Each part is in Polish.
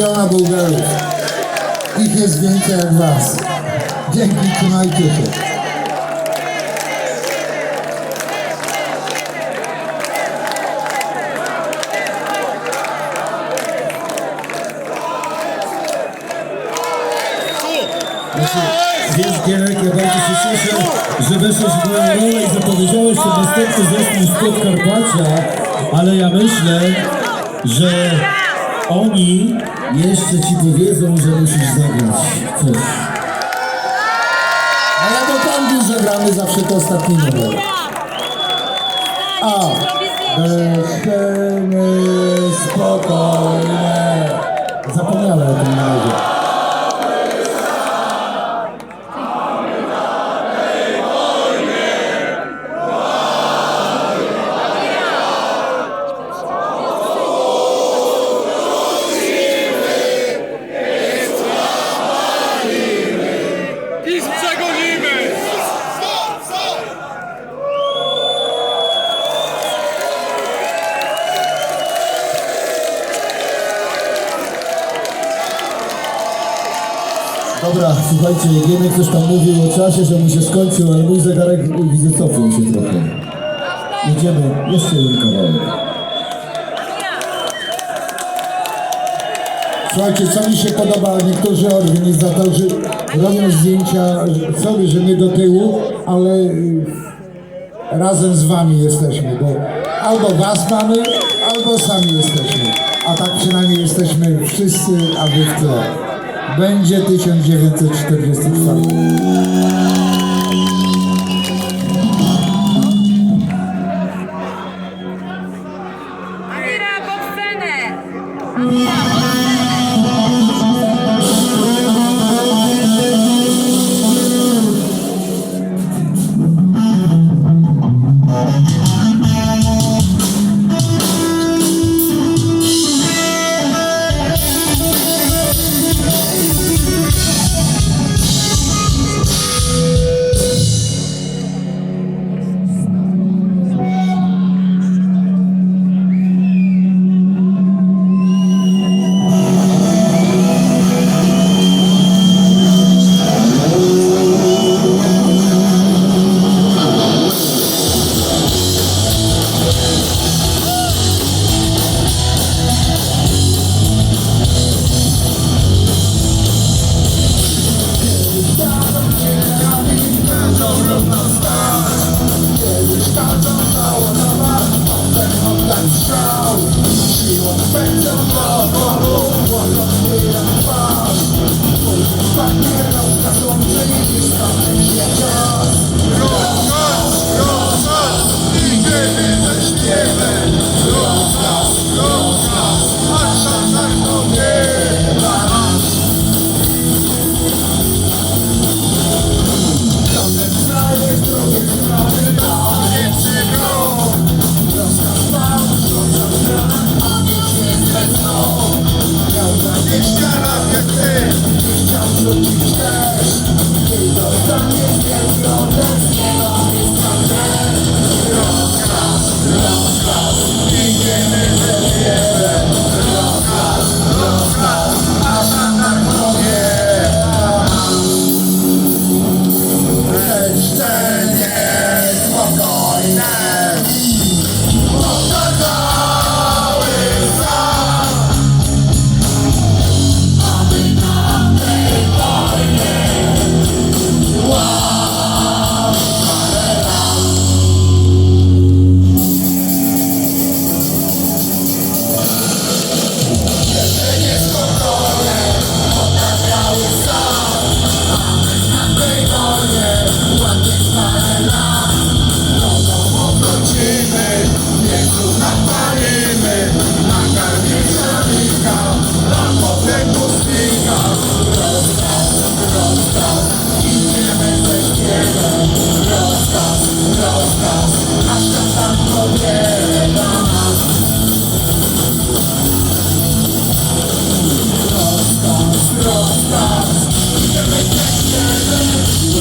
miliona Bułgarów. Ich jest więcej jak was. Dzięki, trzymajcie się. Wiesz Gierek, ja bardzo się cieszę, że weszłeś w moją rolę i zapowiedziałeś ten następny zespół z Podkarpacia, ale ja myślę, że oni jeszcze ci powiedzą, że musisz zagrać coś. A ja do tam zagramy zawsze to ostatni numer. A, deszczyny spokojne. Zapomniałem o tym na Dobra, słuchajcie, Gienek coś tam mówił o czasie, że mu się skończył, ale mój zegarek widzę cofnął się trochę. Jedziemy, jeszcze jeden kawałek. Słuchajcie, co mi się podoba, niektórzy organizatorzy robią zdjęcia, sorry, że nie do tyłu, ale y, razem z wami jesteśmy, bo albo was mamy, albo sami jesteśmy. A tak przynajmniej jesteśmy wszyscy, a wy. Będzie 1944. Just look at the.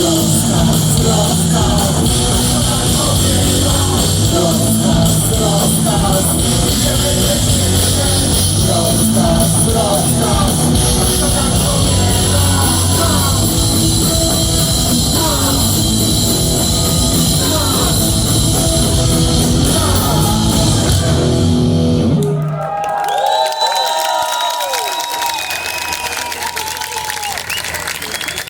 Франка, Франка.